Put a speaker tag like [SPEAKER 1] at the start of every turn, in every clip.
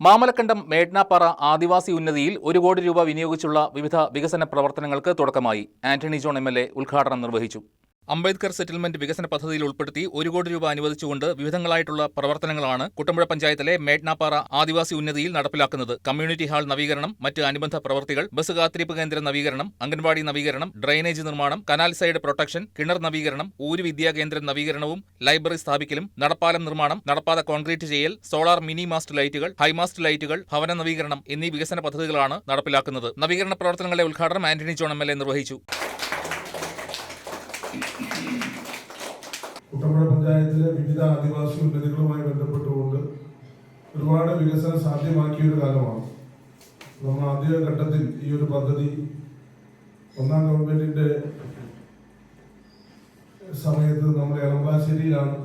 [SPEAKER 1] മാമലക്കണ്ടം മേഡ്നാപ്പാറ ആദിവാസി ഉന്നതിയിൽ ഒരു കോടി രൂപ വിനിയോഗിച്ചുള്ള വിവിധ വികസന പ്രവർത്തനങ്ങൾക്ക് തുടക്കമായി. ആന്റണി ജോൺ എം ഉദ്ഘാടനം നിർവഹിച്ചു. അംബേദ്കർ സെറ്റിൽമെന്റ് വികസന പദ്ധതിയിൽ ഉൾപ്പെടുത്തി ഒരു കോടി രൂപ അനുവദിച്ചുകൊണ്ട് വിവിധങ്ങളായിട്ടുള്ള പ്രവർത്തനങ്ങളാണ് കുട്ടമ്പുഴ പഞ്ചായത്തിലെ മേഡ്നാപ്പാറ ആദിവാസി ഉന്നതിയിൽ നടപ്പിലാക്കുന്നത്. കമ്മ്യൂണിറ്റി ഹാൾ നവീകരണം മറ്റ് അനുബന്ധ പ്രവൃത്തികൾ ബസ് കാത്തിരിപ്പ് കേന്ദ്ര നവീകരണം അംഗൻവാടി നവീകരണം ഡ്രെയിനേജ് നിർമ്മാണം കനാൽ സൈഡ് പ്രൊട്ടക്ഷൻ കിണർ നവീകരണം ഊര് വിദ്യാ കേന്ദ്രം നവീകരണവും ലൈബ്രറി സ്ഥാപിക്കലും നടപ്പാലം നിർമ്മാണം നടപ്പാത കോൺക്രീറ്റ് ചെയ്യൽ സോളാർ മിനി മാസ്റ്റ് ലൈറ്റുകൾ ഹൈമാസ്റ്റ് ലൈറ്റുകൾ ഭവന നവീകരണം എന്നീ വികസന പദ്ധതികളാണ് നടപ്പിലാക്കുന്നത്. നവീകരണ പ്രവർത്തനങ്ങളുടെ ഉദ്ഘാടനം ആന്റണി ജോൺ എ നിർവഹിച്ചു.
[SPEAKER 2] കുട്ടമ്പുഴ പഞ്ചായത്തിലെ വിവിധ ആദിവാസി ഉന്നതികളുമായി ബന്ധപ്പെട്ടുകൊണ്ട് ഒരുപാട് വികസനം സാധ്യമാക്കിയ ഒരു കാലമാണ്. നമ്മൾ ആദ്യ ഘട്ടത്തിൽ ഈ ഒരു പദ്ധതി ഒന്നാം ഗവൺമെന്റിന്റെ സമയത്ത് നമ്മൾ എളമ്പാശ്ശേരിയിലാണ്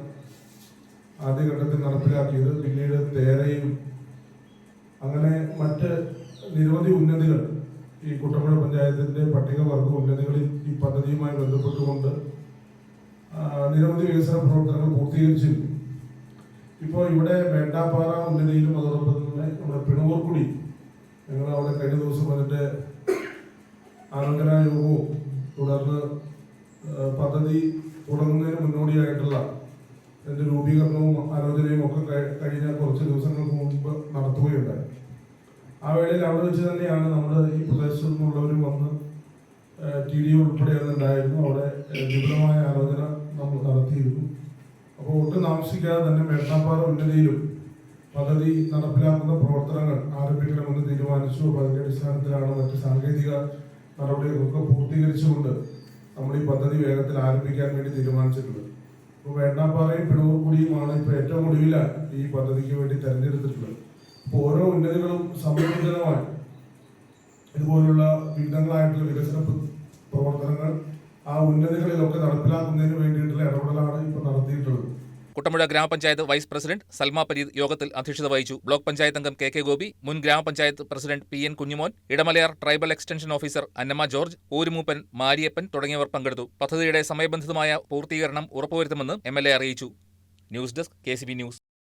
[SPEAKER 2] ആദ്യഘട്ടത്തിൽ നടപ്പിലാക്കിയത്. പിന്നീട് തേരയും അങ്ങനെ മറ്റ് നിരവധി ഉന്നതികൾ ഈ കുട്ടമ്പുഴ പഞ്ചായത്തിന്റെ പട്ടികവർഗ ഉന്നതികളിൽ ഈ പദ്ധതിയുമായി ബന്ധപ്പെട്ടുകൊണ്ട് നിരവധി വികസന പ്രവർത്തനങ്ങൾ പൂർത്തീകരിച്ചിരുന്നു. ഇപ്പോൾ ഇവിടെ വേണ്ടാപ്പാറ ഉന്നതിയിലും അതോടൊപ്പം തന്നെ നമ്മുടെ പിണൂർക്കുടി ഞങ്ങൾ അവിടെ കഴിഞ്ഞ ദിവസം അതിന്റെ ആലോചന യോഗവും തുടർന്ന് പദ്ധതി തുടങ്ങുന്നതിന് മുന്നോടിയായിട്ടുള്ള അതിന്റെ രൂപീകരണവും ആലോചനയും ഒക്കെ കഴിഞ്ഞ കുറച്ച് ദിവസങ്ങൾക്ക് മുമ്പ് നടത്തുകയുണ്ടായി. ആ വേളയിൽ അവിടെ വെച്ച് തന്നെയാണ് നമ്മുടെ ഈ പ്രദേശത്തു നിന്നുള്ളവരും വന്ന് ടി ഡി ഉൾപ്പെടെ ഉണ്ടായിരുന്നു. അവിടെ ഏഹ്, വിപുലമായ ആലോചന നമ്മൾ നടത്തിയിരുന്നു അപ്പോൾ ഒട്ടും താമസിക്കാതെ തന്നെ മേട്ടാപ്പാറ ഉന്നതിയിലും പദ്ധതി നടപ്പിലാക്കുന്ന പ്രവർത്തനങ്ങൾ ആരംഭിക്കണമെന്ന് തീരുമാനിച്ചു. അപ്പോൾ അതിന്റെ അടിസ്ഥാനത്തിലാണ് മറ്റ് സാങ്കേതിക നടപടികളൊക്കെ പൂർത്തീകരിച്ചുകൊണ്ട് നമ്മൾ ഈ പദ്ധതി വേഗത്തിൽ ആരംഭിക്കാൻ വേണ്ടി തീരുമാനിച്ചിട്ടുള്ളത് അപ്പോൾ വേണ്ടാപ്പാറയും പിണൂർക്കുടിയുമാണ് ഇപ്പോൾ ഏറ്റവും ഒടുവില ഈ പദ്ധതിക്ക് വേണ്ടി തിരഞ്ഞെടുത്തിട്ടുള്ളത്. അപ്പോൾ ഓരോ ഉന്നതികളും സമയോചിതമായി ഇതുപോലുള്ള വിവിധങ്ങളായിട്ടുള്ള വികസന പ്രവർത്തനങ്ങൾ ആ ഉന്നതികളിലൊക്കെ നടപ്പിലാക്കുന്നതിന് വേണ്ടിയിട്ടുള്ള ഇടപെടലാണ് ഇപ്പോൾ നടത്തിയിട്ടുള്ളത്.
[SPEAKER 1] കുട്ടമ്പുഴ ഗ്രാമപഞ്ചായത്ത് വൈസ് പ്രസിഡന്റ് സൽമ പരീദ് യോഗത്തിൽ അധ്യക്ഷത വഹിച്ചു. ബ്ലോക്ക് പഞ്ചായത്ത് അംഗം കെ കെ ഗോപി മുൻ grama panchayat president P N Kunjumon Idamalayar tribal extension officer Annamma George ഊരുമൂപ്പൻ Mariyappan തുടങ്ങിയവർ പങ്കെടുത്തു. പദ്ധതിയുടെ സമയബന്ധിതമായ പൂർത്തീകരണം ഉറപ്പുവരുത്തുമെന്ന് എം അറിയിച്ചു. News desk K news.